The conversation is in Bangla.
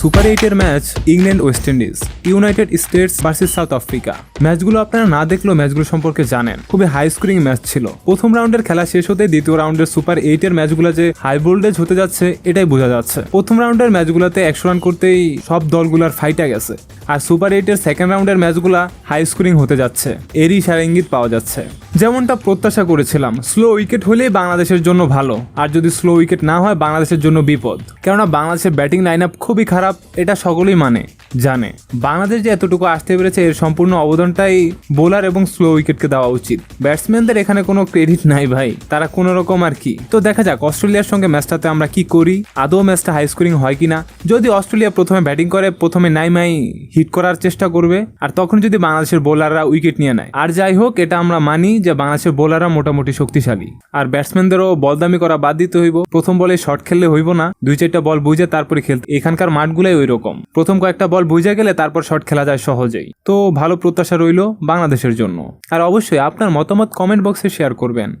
সুপার এইটের match England, West Indies, United States versus South Africa. ম্যাচগুলো আপনারা না দেখলেও ম্যাচগুলো সম্পর্কে জানেন। খুবই হাই স্কোরিং ম্যাচ ছিল। প্রথম রাউন্ডের খেলা শেষ হতে দ্বিতীয় রাউন্ডের সুপার এইটের ম্যাচগুলো যে হাই ভোল্টেজ হতে যাচ্ছে, এটাই বোঝা যাচ্ছে। প্রথম রাউন্ডের ম্যাচগুলোতে একশো রান করতেই সব দলগুলোর ফাইটা গেছে। আর সুপার এইটের সেকেন্ড রাউন্ডের ম্যাচগুলো হাই স্কোরিং হতে যাচ্ছে। এরই সারা ইঙ্গিত পাওয়া যাচ্ছে। যেমনটা প্রত্যাশা করেছিলাম স্লো উইকেট হলেই বাংলাদেশের জন্য ভালো, আর যদি স্লো উইকেট না হয়, বাংলাদেশের জন্য বিপদ। কেননা বাংলাদেশের ব্যাটিং লাইন আপ খুবই খারাপ, এটা সকলেই মানে। জানে। বাংলাদেশ যে এতটুকু আসতে পেরেছে, এর সম্পূর্ণ অবদানটাই বোলার এবং স্লো উইকেটকে দেওয়া উচিত। ব্যাটসম্যানদের এখানে কোনো ক্রেডিট নাই ভাই, তারা কোনো রকম আর কি। তো দেখা যাক, অস্ট্রেলিয়ার সঙ্গে ম্যাচটাতে আমরা কি করি? আদৌ ম্যাচটা হাই স্কোরিং হয় কিনা? যদি অস্ট্রেলিয়া প্রথমে ব্যাটিং করে, প্রথমে নাইমাই হিট করার চেষ্টা করবে, আর তখন যদি বাংলাদেশের বোলাররা উইকেট নিয়ে নেয়। আর যাই হোক, এটা আমরা মানি যে বাংলাদেশের বোলাররা মোটামুটি শক্তিশালী। আর ব্যাটসম্যানদেরও বলদামি করা বাদ দিতে হইব। প্রথম বলে শর্ট খেললে হইব না। দুই চারটা বল বুঝে তারপরে খেলতে এখানকার মাঠগুলাই ওই রকম প্রথম কয়েকটা বল বুঝে গেলে তারপর শট খেলা যায় সহজেই। তো ভালো প্রত্যাশা রইল বাংলাদেশের জন্য। আর অবশ্যই আপনার মতামত কমেন্ট বক্সে শেয়ার করবেন।